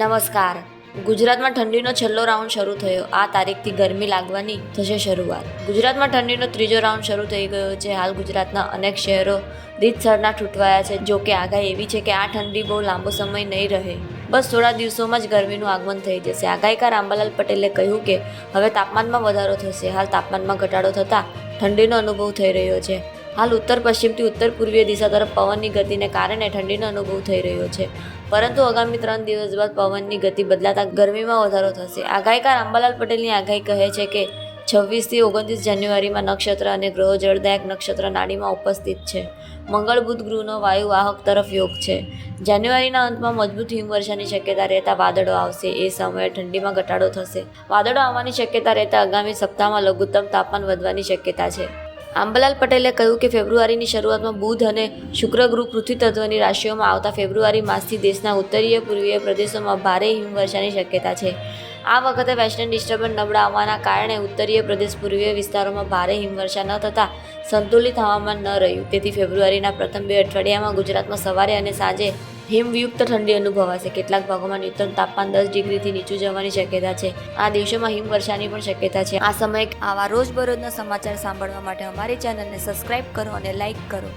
નમસ્કાર. ગુજરાતમાં ઠંડીનો છેલ્લો રાઉન્ડ શરૂ થયો. આ તારીખથી ગરમી લાગવાની થશે શરૂઆત. ગુજરાતમાં ઠંડીનો ત્રીજો રાઉન્ડ શરૂ થઈ ગયો છે. હાલ ગુજરાતના અનેક શહેરો રીતસરના ઠૂંટવાયા છે. જો કે આગાહી એવી છે કે આ ઠંડી બહુ લાંબો સમય નહીં રહે. બસ થોડા દિવસોમાં જ ગરમીનું આગમન થઈ જશે. આગાહીકાર આંબાલાલ પટેલે કહ્યું કે હવે તાપમાનમાં વધારો થશે. હાલ તાપમાનમાં ઘટાડો થતાં ઠંડીનો અનુભવ થઈ રહ્યો છે. હાલ ઉત્તર પશ્ચિમથી ઉત્તર પૂર્વીય દિશા તરફ પવનની ગતિને કારણે ઠંડીનો અનુભવ થઈ રહ્યો છે. પરંતુ આગામી ત્રણ દિવસ બાદ પવનની ગતિ બદલાતા ગરમીમાં વધારો થશે. આગાહીકાર અંબાલાલ પટેલની આગાહી કહે છે કે છવ્વીસથી ઓગણત્રીસ જાન્યુઆરીમાં નક્ષત્ર અને ગ્રહો જળદાયક નક્ષત્ર નાડીમાં ઉપસ્થિત છે. મંગળ બુધ ગૃહનો વાયુ વાહક તરફ યોગ છે. જાન્યુઆરીના અંતમાં મજબૂત હિમવર્ષાની શક્યતા રહેતા વાદળો આવશે. એ સમયે ઠંડીમાં ઘટાડો થશે. વાદળો આવવાની શક્યતા રહેતા આગામી સપ્તાહમાં લઘુત્તમ તાપમાન વધવાની શક્યતા છે. આંબાલાલ પટેલે કહ્યું કે ફેબ્રુઆરીની શરૂઆતમાં બુધ અને શુક્ર ગૃહ પૃથ્વી તત્વની રાશિઓમાં આવતા ફેબ્રુઆરી માસથી દેશના ઉત્તરીય પૂર્વીય પ્રદેશોમાં ભારે હિમવર્ષાની શક્યતા છે. આ વખતે વેસ્ટર્ન ડિસ્ટર્બન્સ નબળા આવવાના કારણે ઉત્તરીય પ્રદેશ પૂર્વીય વિસ્તારોમાં ભારે હિમવર્ષા ન થતાં સંતુલિત હવામાન ન રહ્યું. તેથી ફેબ્રુઆરીના પ્રથમ બે અઠવાડિયામાં ગુજરાતમાં સવારે અને સાંજે હિમયુક્ત ઠંડી અનુભવાશે. કેટલાક ભાગોમાં ન્યૂનતમ તાપમાન દસ ડિગ્રીથી નીચું જવાની શક્યતા છે. આ દિવસોમાં હિમવર્ષાની પણ શક્યતા છે. આ સમયે આવા રોજબરોજના સમાચાર સાંભળવા માટે અમારી ચેનલને સબસ્ક્રાઇબ કરો અને લાઇક કરો.